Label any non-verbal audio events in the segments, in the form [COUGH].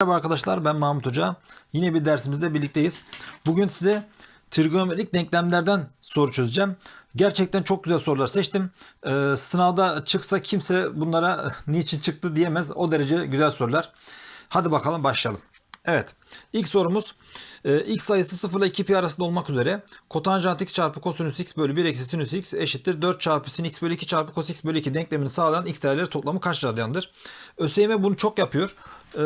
Merhaba arkadaşlar ben Mahmut Hoca. Yine bir dersimizde birlikteyiz. Bugün size trigonometrik denklemlerden soru çözeceğim. Gerçekten çok güzel sorular seçtim. Ee, sınavda çıksa kimse bunlara [LAUGHS] niçin çıktı diyemez. O derece güzel sorular. Hadi bakalım başlayalım. Evet. İlk sorumuz e, x sayısı 0 ile 2 pi arasında olmak üzere kotanjant x çarpı kosinüs x bölü 1 eksi sinüs x eşittir 4 çarpı sin x bölü 2 çarpı cos x bölü 2 denklemini sağlayan x değerleri toplamı kaç radyandır? ÖSYM bunu çok yapıyor. Ee,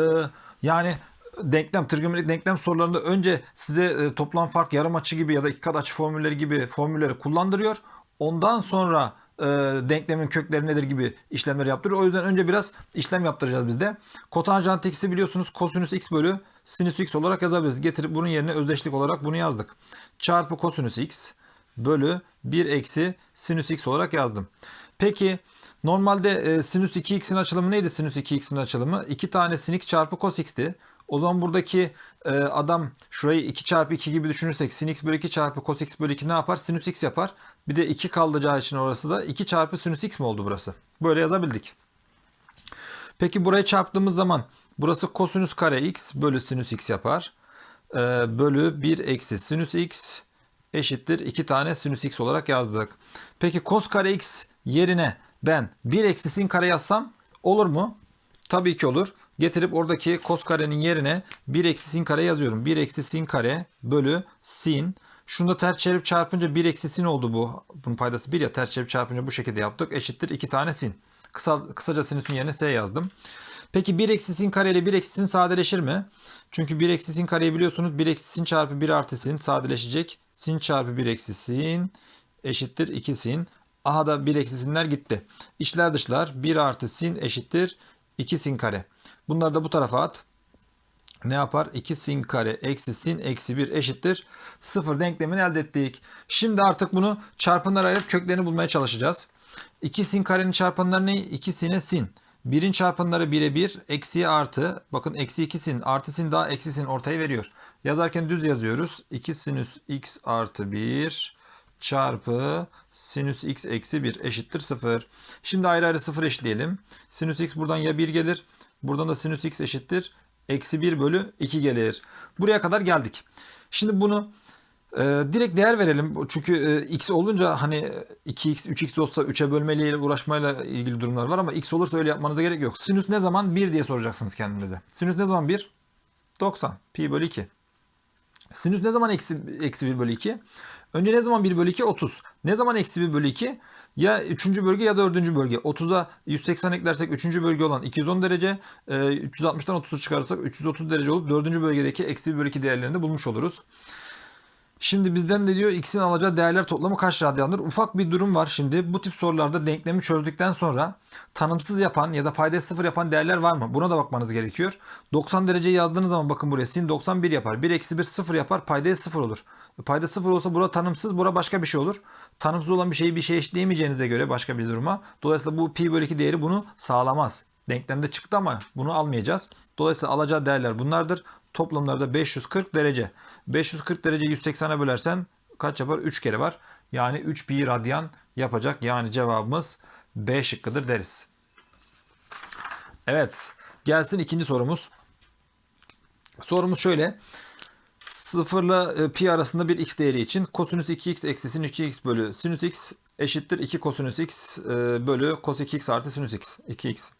yani denklem, trigonometrik denklem sorularında önce size e, toplam fark yarım açı gibi ya da iki kat açı formülleri gibi formülleri kullandırıyor. Ondan sonra e, denklemin kökleri nedir gibi işlemleri yaptırıyor. O yüzden önce biraz işlem yaptıracağız biz de. Kotanjant x'i biliyorsunuz kosinüs x bölü sinüs x olarak yazabiliriz. Getirip bunun yerine özdeşlik olarak bunu yazdık. Çarpı kosinüs x bölü 1 eksi sinüs x olarak yazdım. Peki normalde e, sinüs 2x'in açılımı neydi sinüs 2x'in açılımı? 2 tane sin x çarpı cos x'ti. O zaman buradaki e, adam şurayı 2 çarpı 2 gibi düşünürsek sin x bölü 2 çarpı cos x bölü 2 ne yapar? Sinüs x yapar. Bir de 2 kalacağı için orası da 2 çarpı sinüs x mi oldu burası? Böyle yazabildik. Peki buraya çarptığımız zaman burası kosinüs kare x bölü sinüs x yapar. E, bölü 1 eksi sinüs x eşittir 2 tane sinüs x olarak yazdık. Peki cos kare x yerine ben 1 eksi sin kare yazsam olur mu? Tabii ki olur. Getirip oradaki cos karenin yerine 1 eksi sin kare yazıyorum. 1 eksi sin kare bölü sin. Şunu da ters çevirip çarpınca 1 eksi sin oldu bu. Bunun paydası 1 ya ters çevirip çarpınca bu şekilde yaptık. Eşittir 2 tane sin. Kısa, kısaca sinüsün yerine s yazdım. Peki 1 eksi sin kare ile 1 eksi sin sadeleşir mi? Çünkü 1 eksi sin kareyi biliyorsunuz. 1 eksi sin çarpı 1 artı sin sadeleşecek. Sin çarpı 1 eksi sin eşittir 2 sin. Aha da 1 eksi sinler gitti. İçler dışlar 1 artı sin eşittir 2 sin kare. Bunları da bu tarafa at. Ne yapar? 2 sin kare eksi sin eksi 1 eşittir 0 denklemini elde ettik. Şimdi artık bunu çarpanlara ayırıp köklerini bulmaya çalışacağız. 2 sin karenin çarpanları ne? 2 sine sin. 1'in çarpanları 1'e 1, eksiye artı. Bakın eksi 2 sin, artı sin daha eksi sin ortayı veriyor. Yazarken düz yazıyoruz. 2 sinüs x artı 1 çarpı sinüs x eksi 1 eşittir 0. Şimdi ayrı ayrı 0 eşleyelim. Sinüs x buradan ya 1 gelir. Buradan da sinüs x eşittir. Eksi 1 bölü 2 gelir. Buraya kadar geldik. Şimdi bunu e, direkt değer verelim. Çünkü e, x olunca hani 2x, 3x olsa 3'e bölmeyle uğraşmayla ilgili durumlar var ama x olursa öyle yapmanıza gerek yok. Sinüs ne zaman 1 diye soracaksınız kendinize. Sinüs ne zaman 1? 90. Pi bölü 2. Sinüs ne zaman eksi, eksi 1 bölü 2? Önce ne zaman 1 bölü 2? 30. Ne zaman eksi 1 bölü 2? Ya 3. bölge ya 4. bölge. 30'a 180 eklersek 3. bölge olan 210 derece. 360'tan 30'u çıkarırsak 330 derece olup 4. bölgedeki eksi 1 bölü 2 değerlerini de bulmuş oluruz. Şimdi bizden de diyor x'in alacağı değerler toplamı kaç radyandır? Ufak bir durum var şimdi. Bu tip sorularda denklemi çözdükten sonra tanımsız yapan ya da paydayı sıfır yapan değerler var mı? Buna da bakmanız gerekiyor. 90 dereceyi yazdığınız zaman bakın buraya sin 91 yapar. 1 eksi 1 sıfır yapar. Paydaya sıfır olur. E, payda sıfır olsa bura tanımsız, bura başka bir şey olur. Tanımsız olan bir şeyi bir şey eşleyemeyeceğinize göre başka bir duruma. Dolayısıyla bu pi bölü 2 değeri bunu sağlamaz. Denklemde çıktı ama bunu almayacağız. Dolayısıyla alacağı değerler bunlardır. Toplamlarda 540 derece. 540 derece 180'e bölersen kaç yapar? 3 kere var. Yani 3 pi radyan yapacak. Yani cevabımız B şıkkıdır deriz. Evet. Gelsin ikinci sorumuz. Sorumuz şöyle. 0 ile pi arasında bir x değeri için kosinüs 2x eksi sin 2x bölü sinüs x eşittir 2 kosinüs x e, bölü cos 2x artı sinüs x 2x.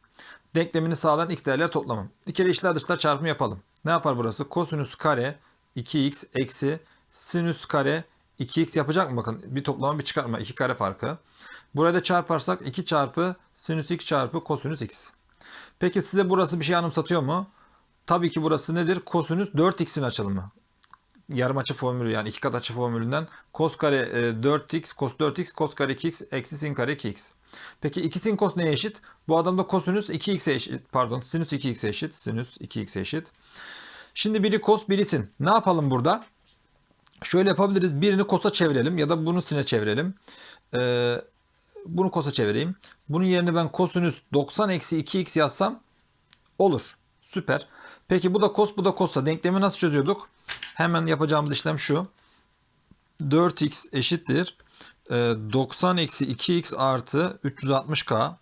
Denklemini sağlayan x değerler toplamı. Bir kere içler dışlar çarpımı yapalım. Ne yapar burası? Kosinüs kare 2x eksi sinüs kare 2x yapacak mı? Bakın bir toplama bir çıkartma. 2 kare farkı. Buraya da çarparsak 2 çarpı sinüs x çarpı kosinüs x. Peki size burası bir şey anımsatıyor mu? Tabii ki burası nedir? Kosinüs 4x'in açılımı. Yarım açı formülü yani iki kat açı formülünden cos kare 4x, cos 4x, cos kare 2x, eksi sin kare 2x. Peki 2 sin cos neye eşit? Bu adamda kosinüs 2x'e eşit. Pardon sinüs 2x'e eşit. Sinüs 2x'e eşit. Şimdi biri cos biri sin. Ne yapalım burada? Şöyle yapabiliriz. Birini cos'a çevirelim ya da bunu sin'e çevirelim. Ee, bunu cos'a çevireyim. Bunun yerine ben kosinüs 90 eksi 2x yazsam olur. Süper. Peki bu da cos bu da cos'sa denklemi nasıl çözüyorduk? Hemen yapacağımız işlem şu. 4x eşittir. E, 90 eksi 2x artı 360k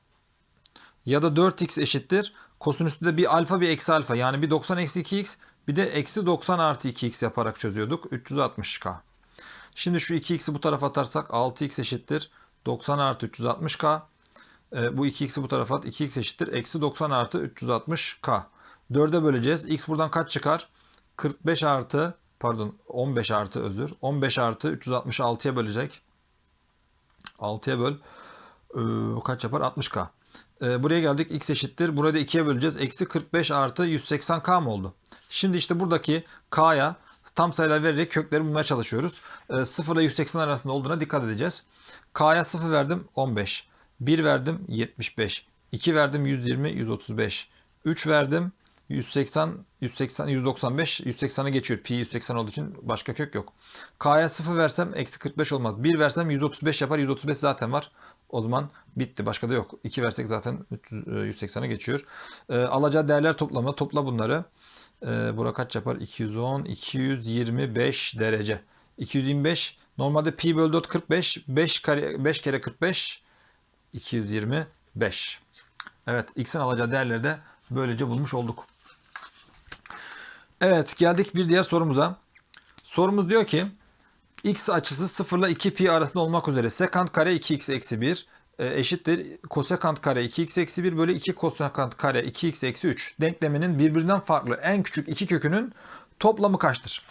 ya da 4x eşittir. Kosinüsü de bir alfa bir eksi alfa. Yani bir 90 eksi 2x bir de eksi 90 artı 2x yaparak çözüyorduk. 360k. Şimdi şu 2x'i bu tarafa atarsak 6x eşittir. 90 artı 360k. E, bu 2x'i bu tarafa at. 2x eşittir. Eksi 90 artı 360k. 4'e böleceğiz. x buradan kaç çıkar? 45 artı pardon 15 artı özür. 15 artı 366'ya bölecek. 6'ya böl. Ee, kaç yapar? 60k. Ee, buraya geldik. x eşittir. Burada 2'ye böleceğiz. Eksi 45 artı 180k mı oldu? Şimdi işte buradaki k'ya tam sayılar vererek kökleri bulmaya çalışıyoruz. Ee, 0 ile 180 arasında olduğuna dikkat edeceğiz. K'ya 0 verdim 15. 1 verdim 75. 2 verdim 120 135. 3 verdim 180 180 195 180'e geçiyor. Pi 180 olduğu için başka kök yok. K'ya 0 versem eksi 45 olmaz. 1 versem 135 yapar. 135 zaten var. O zaman bitti. Başka da yok. 2 versek zaten 300, e, 180'e geçiyor. E, alacağı değerler toplamı. Topla bunları. E, bura kaç yapar? 210, 225 derece. 225 normalde pi bölü 4 45. 5 kare 5 kere 45 225. Evet x'in alacağı değerleri de böylece bulmuş olduk. Evet geldik bir diğer sorumuza. Sorumuz diyor ki x açısı 0 ile 2 pi arasında olmak üzere sekant kare 2x eksi 1 e, eşittir kosekant kare 2x eksi 1 bölü 2 kosekant kare 2x eksi 3 denkleminin birbirinden farklı en küçük iki kökünün toplamı kaçtır?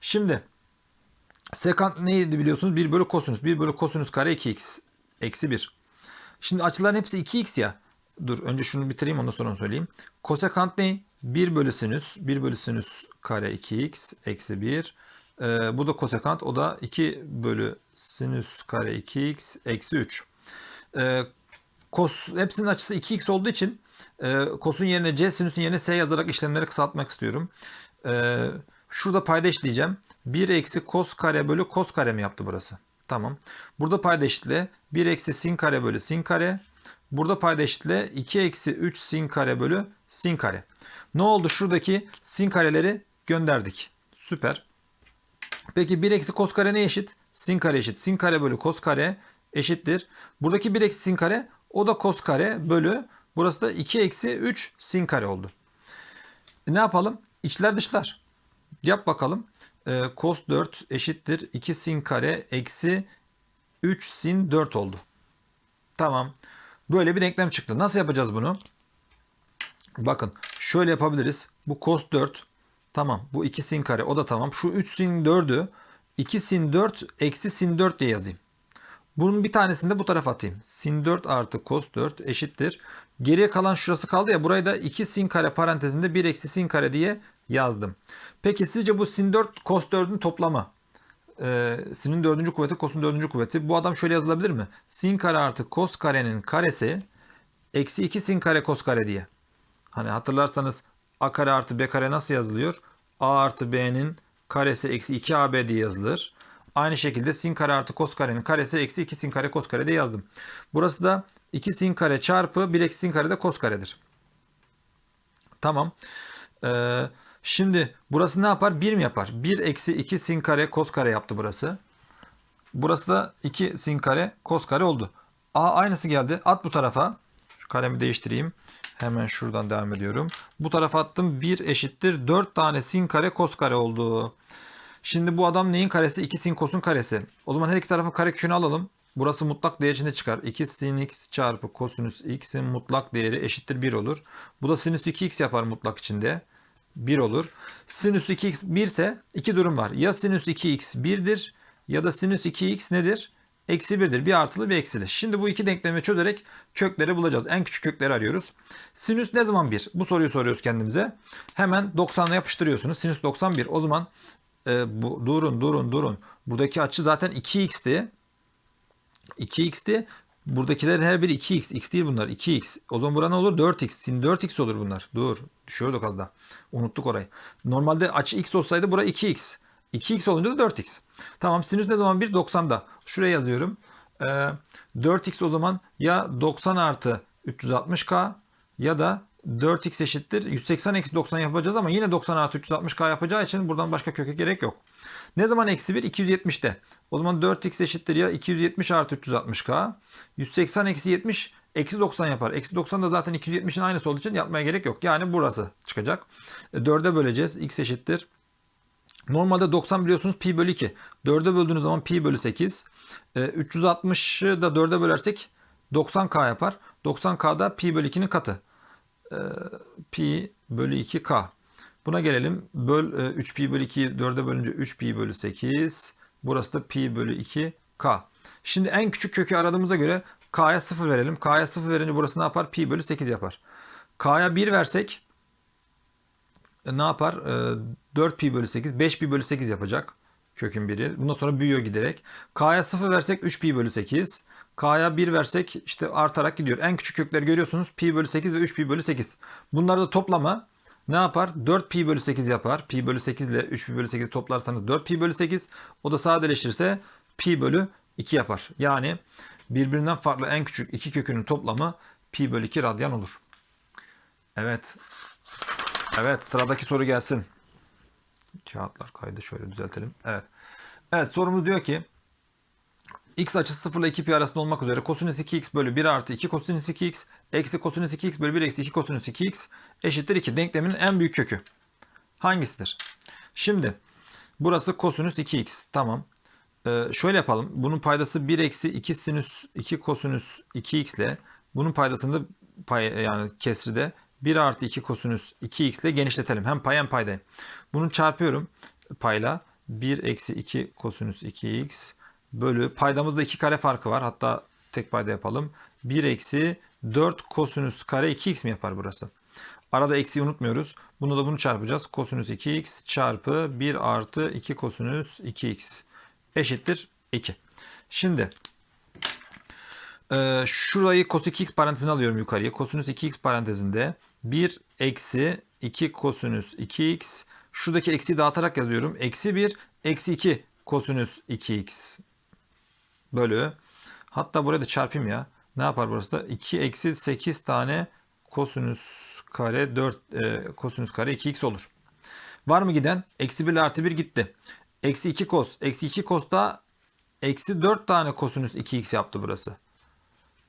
Şimdi sekant neydi biliyorsunuz? 1 bölü kosinüs. 1 bölü kosinüs kare 2x eksi 1. Şimdi açıların hepsi 2x ya. Dur önce şunu bitireyim ondan sonra söyleyeyim. Kosekant ne? 1 bölü sinüs. 1 bölü sinüs kare 2x eksi 1. Ee, bu da kosekant. O da 2 bölü sinüs kare 2x eksi 3. Ee, kos, hepsinin açısı 2x olduğu için e, kosun yerine c sinüsün yerine s yazarak işlemleri kısaltmak istiyorum. Ee, şurada payda eşitleyeceğim. 1 eksi kos kare bölü kos kare mi yaptı burası? Tamam. Burada payda eşitle 1 eksi sin kare bölü sin kare. Burada payda eşitle 2 eksi 3 sin kare bölü sin kare. Ne oldu? Şuradaki sin kareleri gönderdik. Süper. Peki 1 eksi kos kare ne eşit? Sin kare eşit. Sin kare bölü kos kare eşittir. Buradaki 1 eksi sin kare o da kos kare bölü burası da 2 eksi 3 sin kare oldu. E ne yapalım? İçler dışlar. Yap bakalım. E, cos 4 eşittir 2 sin kare eksi 3 sin 4 oldu. Tamam. Böyle bir denklem çıktı. Nasıl yapacağız bunu? Bakın şöyle yapabiliriz. Bu cos 4 tamam. Bu 2 sin kare o da tamam. Şu 3 sin 4'ü 2 sin 4 eksi sin 4 diye yazayım. Bunun bir tanesini de bu tarafa atayım. Sin 4 artı cos 4 eşittir. Geriye kalan şurası kaldı ya burayı da 2 sin kare parantezinde 1 eksi sin kare diye yazdım. Peki sizce bu sin 4 cos 4'ün toplamı? Ee, sinin dördüncü kuvveti kosun dördüncü kuvveti. Bu adam şöyle yazılabilir mi? Sin kare artı cos karenin karesi eksi 2 sin kare cos kare diye. Hani hatırlarsanız a kare artı b kare nasıl yazılıyor? a artı b'nin karesi eksi 2ab diye yazılır. Aynı şekilde sin kare artı cos karenin karesi eksi 2 sin kare cos kare diye yazdım. Burası da 2 sin kare çarpı 1 eksi sin kare de cos karedir. Tamam. Ee, şimdi burası ne yapar? 1 mi yapar? 1 eksi 2 sin kare cos kare yaptı burası. Burası da 2 sin kare cos kare oldu. A aynısı geldi. At bu tarafa. Şu kalemi değiştireyim. Hemen şuradan devam ediyorum. Bu tarafa attım. 1 eşittir 4 tane sin kare cos kare oldu. Şimdi bu adam neyin karesi? 2 sin cos'un karesi. O zaman her iki tarafın kare kökünü alalım. Burası mutlak değer içinde çıkar. 2 sin x çarpı kosinüs x'in mutlak değeri eşittir 1 olur. Bu da sinüs 2x yapar mutlak içinde. 1 olur. Sinüs 2x 1 ise iki durum var. Ya sinüs 2x 1'dir ya da sinüs 2x nedir? Eksi 1'dir. Bir artılı bir eksili. Şimdi bu iki denklemi çözerek kökleri bulacağız. En küçük kökleri arıyoruz. Sinüs ne zaman 1? Bu soruyu soruyoruz kendimize. Hemen 90'la yapıştırıyorsunuz. Sinüs 91. O zaman e, bu, durun durun durun. Buradaki açı zaten 2x'ti. 2x'ti. Buradakilerin her biri 2x. X değil bunlar. 2x. O zaman burada ne olur? 4x. Sin 4x olur bunlar. Dur. Düşüyorduk az da. Unuttuk orayı. Normalde açı x olsaydı bura 2x. 2x olunca da 4x. Tamam sinüs ne zaman 1? 90'da. Şuraya yazıyorum. Ee, 4x o zaman ya 90 artı 360k ya da 4x eşittir. 180 eksi 90 yapacağız ama yine 90 artı 360k yapacağı için buradan başka köke gerek yok. Ne zaman eksi 1? 270'te. O zaman 4x eşittir ya 270 artı 360k. 180 eksi 70 eksi 90 yapar. Eksi 90 da zaten 270'in aynısı olduğu için yapmaya gerek yok. Yani burası çıkacak. E, 4'e böleceğiz. x eşittir. Normalde 90 biliyorsunuz pi bölü 2. 4'e böldüğünüz zaman pi bölü 8. E, 360'ı da 4'e bölersek 90k yapar. 90k da pi bölü 2'nin katı. E, pi bölü 2k. Buna gelelim. Böl e, 3 pi bölü 2'yi 4'e bölünce 3 pi bölü 8. Burası da pi bölü 2k. Şimdi en küçük kökü aradığımıza göre k'ya 0 verelim. K'ya 0 verince burası ne yapar? Pi bölü 8 yapar. K'ya 1 versek e, ne yapar? E, 4 pi bölü 8, 5 pi bölü 8 yapacak kökün biri. Bundan sonra büyüyor giderek. K'ya 0 versek 3 pi bölü 8. K'ya 1 versek işte artarak gidiyor. En küçük kökleri görüyorsunuz. Pi bölü 8 ve 3 pi bölü 8. Bunları da toplama ne yapar? 4 pi bölü 8 yapar. Pi bölü 8 ile 3 pi bölü 8 toplarsanız 4 pi bölü 8. O da sadeleşirse pi bölü 2 yapar. Yani birbirinden farklı en küçük iki kökünün toplamı pi bölü 2 radyan olur. Evet. Evet sıradaki soru gelsin. Kağıtlar kaydı şöyle düzeltelim. Evet. Evet sorumuz diyor ki x açısı 0 ile 2 pi arasında olmak üzere kosinüs 2x bölü 1 artı 2 kosinüs 2x eksi kosinüs 2x bölü 1 eksi 2 kosinüs 2x eşittir 2 denkleminin en büyük kökü. Hangisidir? Şimdi burası kosinüs 2x. Tamam. Ee, şöyle yapalım. Bunun paydası 1 eksi 2 sinüs 2 kosinüs 2x ile bunun paydasını da pay, yani kesri de 1 artı 2 kosinüs 2x ile genişletelim. Hem pay hem payda. Bunu çarpıyorum payla. 1 eksi 2 kosinüs 2x bölü paydamızda 2 kare farkı var. Hatta tek payda yapalım. 1 eksi 4 kosinüs kare 2x mi yapar burası? Arada eksiği unutmuyoruz. Bunu da bunu çarpacağız. Kosinüs 2x çarpı 1 artı 2 kosinüs 2x eşittir 2. Şimdi şurayı cos 2x parantezine alıyorum yukarıya. Kosinüs 2x parantezinde 1 eksi 2 kosinüs 2x. Şuradaki eksiği dağıtarak yazıyorum. Eksi 1 eksi 2 kosinüs 2x bölü. Hatta buraya da çarpayım ya. Ne yapar burası da? 2 eksi 8 tane kosinüs kare 4 e, kosinüs kare 2x olur. Var mı giden? Eksi 1 ile artı 1 gitti. Eksi 2 kos. Eksi 2 kos da eksi 4 tane kosinüs 2x yaptı burası.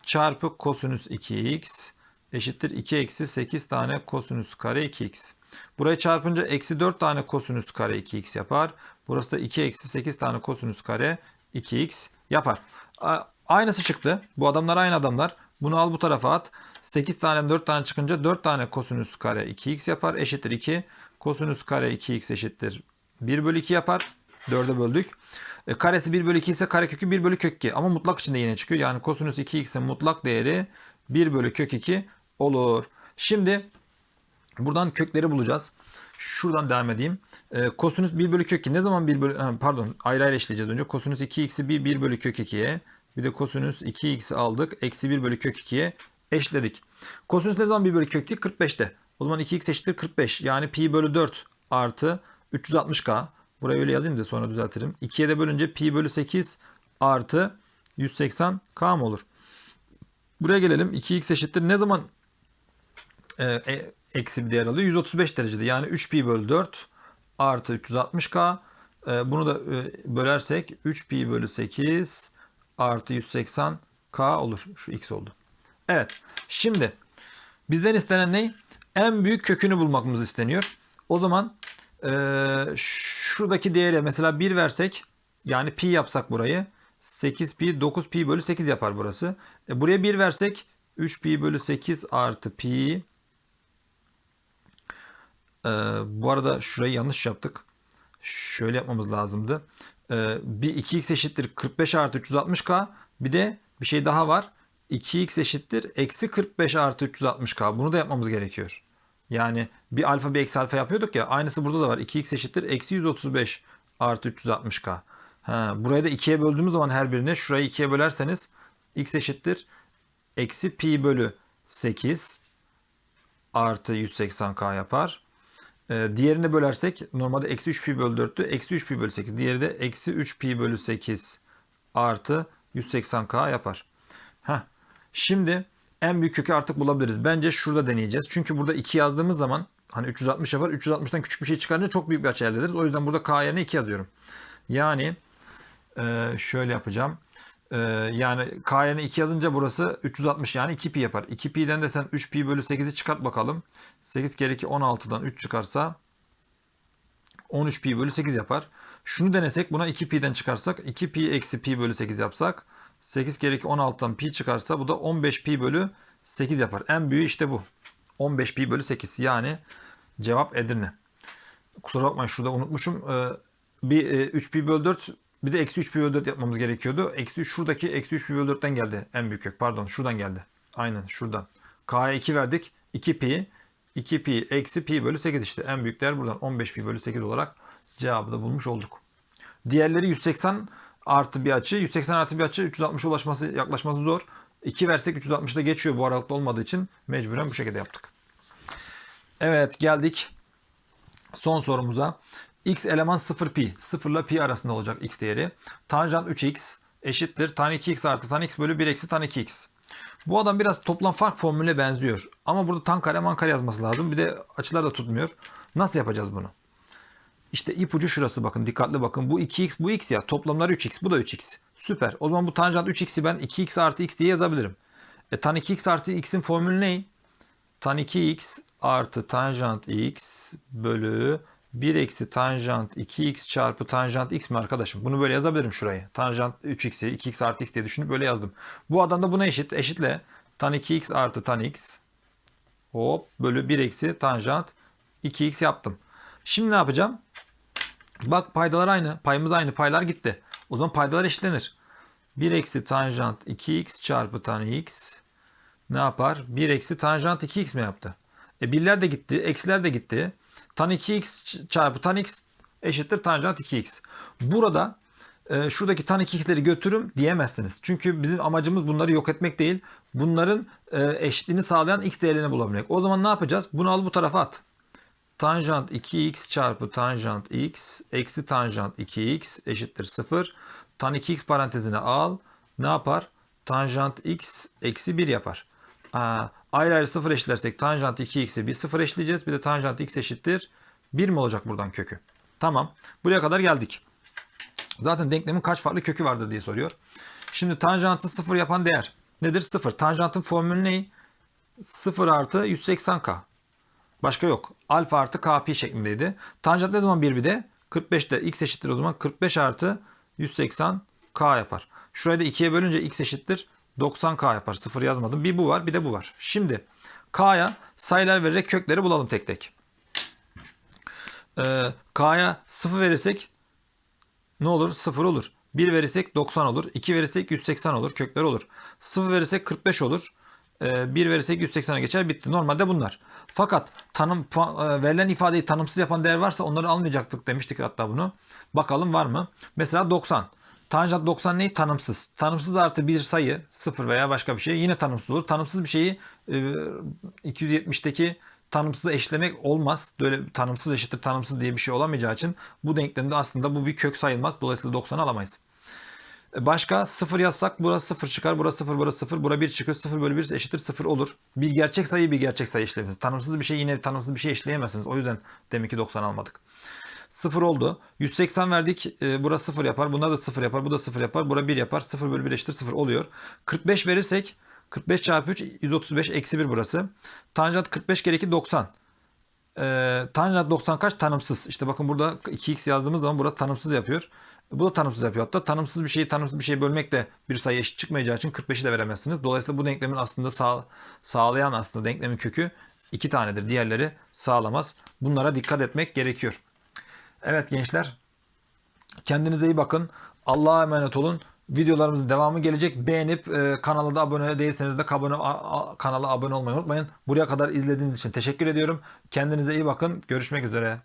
Çarpı kosinüs 2x eşittir 2 eksi 8 tane kosinüs kare 2x. Buraya çarpınca eksi 4 tane kosinüs kare 2x yapar. Burası da 2 eksi 8 tane kosinüs kare 2x yapar. Aynısı çıktı. Bu adamlar aynı adamlar. Bunu al bu tarafa at. 8 tane 4 tane çıkınca 4 tane kosinüs kare 2x yapar. Eşittir 2. Kosinüs kare 2x eşittir 1 bölü 2 yapar. 4'e böldük. E, karesi 1 bölü 2 ise karekökü 1 bölü kök 2. Ama mutlak içinde yine çıkıyor. Yani kosinüs 2x'in mutlak değeri 1 bölü kök 2 olur. Şimdi buradan kökleri bulacağız. Şuradan devam edeyim. E, kosinüs 1 bölü kök 2 ne zaman 1 bölü pardon ayrı ayrı işleyeceğiz önce. Kosinüs 2x'i 1, 1 bölü kök 2'ye bir de kosinüs 2x'i aldık. Eksi 1 bölü kök 2'ye eşledik. Kosinüs ne zaman 1 bölü kök 2? 45'te. O zaman 2x eşittir 45. Yani pi bölü 4 artı 360k. Buraya öyle yazayım da sonra düzeltirim. 2'ye de bölünce pi bölü 8 artı 180k mı olur? Buraya gelelim. 2x eşittir. Ne zaman e, e, eksi bir değer alıyor? 135 derecede. Yani 3 pi bölü 4 artı 360k. E, bunu da e, bölersek 3 pi bölü 8 artı 180k olur. Şu x oldu. Evet. Şimdi bizden istenen ne? En büyük kökünü bulmamız isteniyor. O zaman ee, şuradaki değere mesela 1 versek yani pi yapsak burayı 8 pi 9 pi bölü 8 yapar burası. E, buraya 1 versek 3 pi bölü 8 artı pi ee, bu arada şurayı yanlış yaptık. Şöyle yapmamız lazımdı. Ee, bir 2x eşittir 45 artı 360k. Bir de bir şey daha var. 2x eşittir eksi 45 artı 360k. Bunu da yapmamız gerekiyor. Yani bir alfa bir eksi alfa yapıyorduk ya. Aynısı burada da var. 2x eşittir. Eksi 135 artı 360k. Ha, burayı da 2'ye böldüğümüz zaman her birine şurayı 2'ye bölerseniz x eşittir. Eksi pi bölü 8 artı 180k yapar. Ee, diğerini bölersek normalde eksi 3 pi bölü 4'tü. Eksi 3 pi bölü 8. Diğeri de eksi 3 pi bölü 8 artı 180k yapar. Heh. Şimdi en büyük kökü artık bulabiliriz. Bence şurada deneyeceğiz. Çünkü burada 2 yazdığımız zaman hani 360 yapar. 360'tan küçük bir şey çıkarınca çok büyük bir açı elde ederiz. O yüzden burada k yerine 2 yazıyorum. Yani Ee, şöyle yapacağım. Ee, yani K'ya 2 yazınca burası 360 yani 2pi yapar. 2pi'den de sen 3pi bölü 8'i çıkart bakalım. 8 kere 2 16'dan 3 çıkarsa 13 pi bölü 8 yapar. Şunu denesek buna 2 pi'den çıkarsak 2 pi eksi pi bölü 8 yapsak 8 kere 2 16'dan pi çıkarsa bu da 15 pi bölü 8 yapar. En büyüğü işte bu. 15 pi bölü 8 yani cevap Edirne. Kusura bakmayın şurada unutmuşum. Ee, bir e, 3 pi bölü 4 bir de eksi 3 pi bölü 4 yapmamız gerekiyordu. Eksi 3 şuradaki eksi 3 pi bölü 4'ten geldi en büyük kök. Pardon şuradan geldi. Aynen şuradan. K'ya 2 verdik. 2 pi 2 pi eksi pi bölü 8 işte. En büyük değer buradan 15 pi bölü 8 olarak cevabı da bulmuş olduk. Diğerleri 180 artı bir açı. 180 artı bir açı 360'a ulaşması yaklaşması zor. 2 versek 360'da geçiyor bu aralıkta olmadığı için mecburen bu şekilde yaptık. Evet geldik son sorumuza. X eleman 0 pi. 0 ile pi arasında olacak x değeri. Tanjant 3x eşittir tan 2x artı tan x bölü 1 eksi tan 2x. Bu adam biraz toplam fark formülüne benziyor. Ama burada tan kare man kare yazması lazım. Bir de açılar da tutmuyor. Nasıl yapacağız bunu? İşte ipucu şurası bakın dikkatli bakın. Bu 2x bu x ya toplamları 3x bu da 3x. Süper. O zaman bu tanjant 3x'i ben 2x artı x diye yazabilirim. E tan 2x artı x'in formülü ne? Tan 2x artı tanjant x bölü 1 eksi tanjant 2x çarpı tanjant x mi arkadaşım? Bunu böyle yazabilirim şurayı. Tanjant 3x'i 2x artı x diye düşünüp böyle yazdım. Bu adam da buna eşit. Eşitle tan 2x artı tan x hop bölü 1 eksi tanjant 2x yaptım. Şimdi ne yapacağım? Bak paydalar aynı. Payımız aynı. Paylar gitti. O zaman paydalar eşitlenir. 1 eksi tanjant 2x çarpı tan x ne yapar? 1 eksi tanjant 2x mi yaptı? E birler de gitti. Eksiler de gitti. Tan 2x çarpı tan x eşittir tanjant 2x. Burada e, şuradaki tan 2x'leri götürüm diyemezsiniz. Çünkü bizim amacımız bunları yok etmek değil. Bunların e, eşitliğini sağlayan x değerini bulabilmek. O zaman ne yapacağız? Bunu al bu tarafa at. Tanjant 2x çarpı tanjant x eksi tanjant 2x eşittir 0. Tan 2x parantezine al. Ne yapar? Tanjant x eksi 1 yapar. Ayrı ayrı 0 eşitlersek tanjant 2x'e bir 0 eşleyeceğiz. Bir de tanjant x eşittir 1 mi olacak buradan kökü? Tamam. Buraya kadar geldik. Zaten denklemin kaç farklı kökü vardır diye soruyor. Şimdi tanjantı 0 yapan değer nedir? 0. Tanjantın formülü ne? 0 artı 180k. Başka yok. Alfa artı kp şeklindeydi. Tanjant ne zaman 1 bir de? 45'te x eşittir o zaman 45 artı 180k yapar. Şurayı da 2'ye bölünce x eşittir 90k yapar. 0 yazmadım. Bir bu var bir de bu var. Şimdi k'ya sayılar vererek kökleri bulalım tek tek. Ee, k'ya 0 verirsek ne olur? 0 olur. 1 verirsek 90 olur. 2 verirsek 180 olur. Kökler olur. 0 verirsek 45 olur. 1 verirsek 180'e geçer bitti. Normalde bunlar. Fakat tanım e, verilen ifadeyi tanımsız yapan değer varsa onları almayacaktık demiştik hatta bunu. Bakalım var mı? Mesela 90. Tanjant 90 ne? Tanımsız. Tanımsız artı bir sayı 0 veya başka bir şey yine tanımsız olur. Tanımsız bir şeyi e, 270'teki tanımsız eşlemek olmaz. Böyle tanımsız eşittir tanımsız diye bir şey olamayacağı için bu denklemde aslında bu bir kök sayılmaz. Dolayısıyla 90 alamayız. Başka 0 yazsak burası 0 çıkar. Burası 0, burası 0. Bura 1 çıkıyor. 0 bölü 1 eşittir 0 olur. Bir gerçek sayı bir gerçek sayı işleyemezsiniz. Tanımsız bir şey yine tanımsız bir şey işleyemezsiniz. O yüzden demek ki 90 almadık. 0 oldu. 180 verdik. E, burası 0 yapar. Bunlar da 0 yapar. Bu da 0 yapar. Bura 1 yapar. 0 bölü 1 eşittir 0 oluyor. 45 verirsek 45 çarpı 3 135 eksi 1 burası. Tanjant 45 kere 2 90. E, tanjant 90 kaç? Tanımsız. İşte bakın burada 2x yazdığımız zaman burada tanımsız yapıyor. Bu da tanımsız yapıyor. Hatta tanımsız bir şeyi tanımsız bir şey bölmek de bir sayı eşit çıkmayacağı için 45'i de veremezsiniz. Dolayısıyla bu denklemin aslında sağ, sağlayan aslında denklemin kökü iki tanedir. Diğerleri sağlamaz. Bunlara dikkat etmek gerekiyor. Evet gençler. Kendinize iyi bakın. Allah'a emanet olun. Videolarımızın devamı gelecek. Beğenip e, kanala da abone değilseniz de abone, a, a, kanala abone olmayı unutmayın. Buraya kadar izlediğiniz için teşekkür ediyorum. Kendinize iyi bakın. Görüşmek üzere.